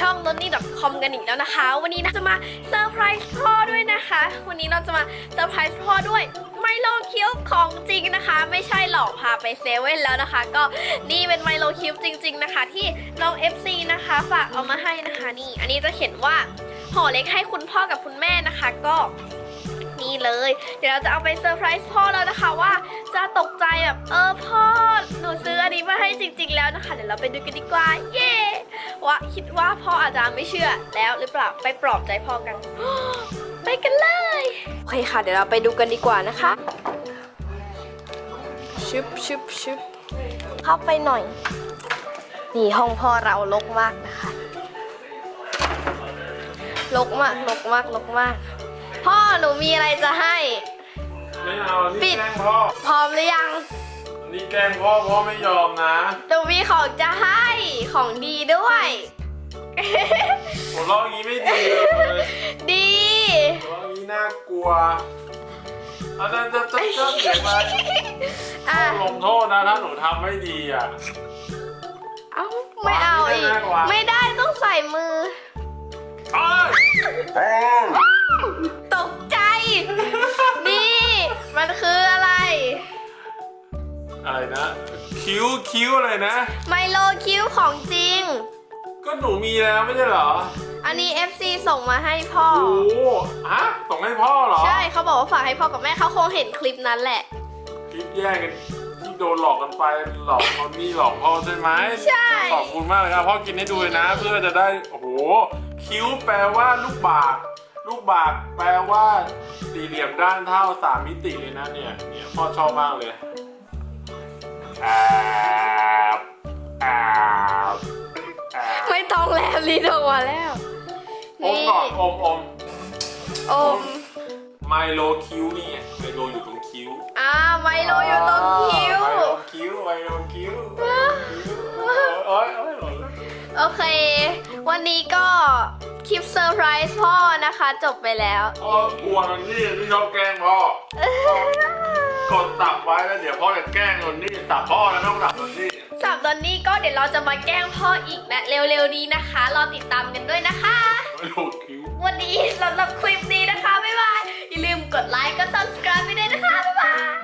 ช่อง n o n n y c o m กันอีกแล้วนะคะ วันนี้นะจะมาเซอร์ไพรส์พ่อด้วยนะคะ วันนี้เราจะมาเซอร์ไพรส์พ่อด้วยไมโลคิวของจริงนะคะ ไม่ใช่หลอกพาไปเซเว่นแล้วนะคะ ก็นี่เป็นไมโลคิวจริง ๆนะคะ ที่น้อง FC นะคะฝากเอามาให้นะคะนี่ อันนี้จะเขียนว่าห่อเล็กให้คุณพ่อกับคุณแม่นะคะก็นี่เลย เดี๋ยวเราจะเอาไปเซอร์ไพรส์พ่อแล้วนะคะว่าจะตกใจแบบเออพ่อหนูซื้ออันนี้มาให้จริง ๆ แล้วนะคะ เดี๋ยวเราไปดูกันดีกว่า เย้ ว่าคิดว่าพ่ออาจจะไม่เชื่อแล้วหรือเปล่าไปปลอบใจพ่อกัน ไปกันเลยโอเคค่ะ เดี๋ยวเราไปดูกันดีกว่านะคะ ชึบชึบชึบเข้าไปหน่อย นี่ห้องพ่อเราลกมากนะคะลกมากลกมากลกมาก พ่อหนูมีอะไรจะให้ ไม่เอาปินี่ดแกล้งพ่อ พร้อมหรือยัง นี่แกล้งพ่อพ่อไม่ยอมนะหนูมีของจะให้ของดีด้วย หัวเราะอย่างนี้ไม่ดีเลยดีหัวเราะอย่างนี้น่ากลัวเอาจะจะจะจะเสียงมาอะลงโทษนะถ้าหนูทำไม่ดีอะ เอ้าไม่เอาอีกวางไม่ได้วางไม่ได้ต้องใส่มือเอ้ยตกใจ นี่ มันคือ อะไรอะไรนะ คิ้วคิ้วอะไรนะ ไมโลคิวของจริง ก็หนูมีแล้วไม่ใช่เหรออันนี้ FC ส่งมาให้พ่อ โอ้โหฮะส่งให้พ่อเหรอใช่เขาบอกว่าฝากให้พ่อกับแม่เขาคงเห็นคลิปนั้นแหละ คลิปแย่งกันที่โดนหลอกกันไปหลอกคนนี้หลอกพ่อใช่ไหมใช่ ขอบคุณมากเลยครับพ่อกินให้ดูเลยนะ เพื่อจะได้โอ้โหคิ้วแปลว่าลูกบากลูกบากแปลว่าสี่เหลี่ยมด้านเท่าสามมิติเลยนะเนี่ยเนี่ยพ่อชอบมากเลย ไม่ต้องแล้วลีดออกมาแล้ว อมก่อนอมอมอมไมโลคิ้วนี่ไงไมโลอยู่ตรงคิ้วอ่าไมโลอยู่ตรงคิ้ว ไมโลคิ้วไมโลคิ้วไมโลคิ้วโอ้ยโอ้ยโอ้ยโอเค วันนี้ก็คลิปเซอร์ไพรส์พ่อนะคะ จบไปแล้ว พ่อกลัวนันนี่ที่ชอบแกล้งพ่อ กดตับไว้แล้วเดี๋ยวพ่อจะแกล้งนนนี่ตับพ่อแล้วไม่ต้องตับนนนี่สำหรับตอนนี้ก็เดี๋ยวเราจะมาแกล้งพ่ออีกนะเร็วๆนี้นะคะรอติดตามกันด้วยนะคะ ไม่โลคิ้ว วันนี้สำหรับคลิปนี้นะคะ